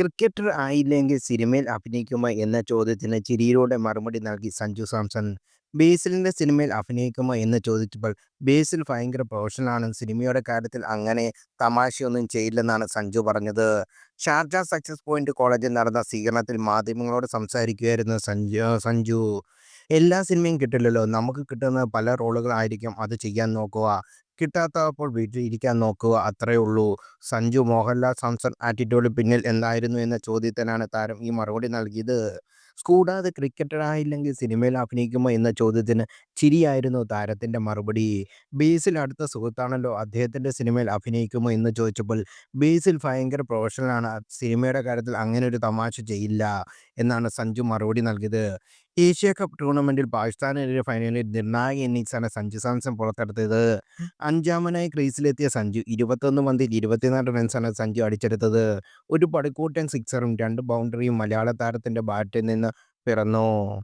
Cricketer ആയില്ലെങ്കിൽ സിനിമയിൽ അഭിനയിക്കുമോ എന്ന ചോദ്യത്തിന് ചിരിയിലൂടെ മറുപടി നൽകി സഞ്ജു സാംസൺ. ബേസിലിന്റെ സിനിമയിൽ അഭിനയിക്കുമോ എന്ന് ചോദിച്ചപ്പോൾ ബേസിൽ ഭയങ്കര പ്രൊഫഷണലാണ്. സിനിമയുടെ കാര്യത്തിൽ അങ്ങനെ തമാശയൊന്നും ചെയ്യില്ലെന്നാണ് സഞ്ജു പറഞ്ഞത്. ഷാർജ സക്സസ് പോയിന്റ് കോളേജിൽ നടന്ന സ്വീകരണത്തിൽ മാധ്യമങ്ങളോട് സംസാരിക്കുകയായിരുന്നു സഞ്ജു. സഞ്ജു എല്ലാ സിനിമയും കിട്ടില്ലല്ലോ. നമുക്ക് കിട്ടുന്ന പല റോളുകളായിരിക്കും അത് ചെയ്യാൻ നോക്കുക. കിട്ടാത്തപ്പോൾ വീട്ടിൽ ഇരിക്കാൻ നോക്കുക. അത്രയേ ഉള്ളൂ. സഞ്ജു മോഹൻലാൽ സാംസൺ ആറ്റിറ്റ്യൂഡിന് പിന്നിൽ എന്തായിരുന്നു എന്ന ചോദ്യത്തിനാണ് താരം ഈ മറുപടി നൽകിയത്. കൂടാതെ ക്രിക്കറ്ററായില്ലെങ്കിൽ സിനിമയിൽ അഭിനയിക്കുമോ എന്ന ചോദ്യത്തിന് ചിരിയായിരുന്നു താരത്തിന്റെ മറുപടി. ബേസിൽ അടുത്ത സുഹൃത്താണല്ലോ. അദ്ദേഹത്തിന്റെ സിനിമയിൽ അഭിനയിക്കുമോ എന്ന് ചോദിച്ചപ്പോൾ ബേസിൽ ഭയങ്കര പ്രൊഫഷണലാണ്. സിനിമയുടെ കാര്യത്തിൽ അങ്ങനെ ഒരു തമാശ ചെയ്യില്ല എന്നാണ് സഞ്ജു മറുപടി നൽകിയത്. ഏഷ്യ കപ്പ് ടൂർണമെന്റിൽ പാകിസ്ഥാനെതിരെ ഫൈനലിൽ നിർണായക ഇന്നിങ്സാണ് സഞ്ജു സാംസൺ പുറത്തെടുത്തത്. അഞ്ചാമനായി ക്രീസിലെത്തിയ സഞ്ജു ഇരുപത്തൊന്ന് പന്തിൽ ഇരുപത്തിനാല് റൺസാണ് സഞ്ജു അടിച്ചെടുത്തത്. ഒരു പടിക്കൂട്ടൻ സിക്സറും രണ്ട് ബൗണ്ടറിയും മലയാള താരത്തിന്റെ ബാറ്റിൽ നിന്ന് pero no,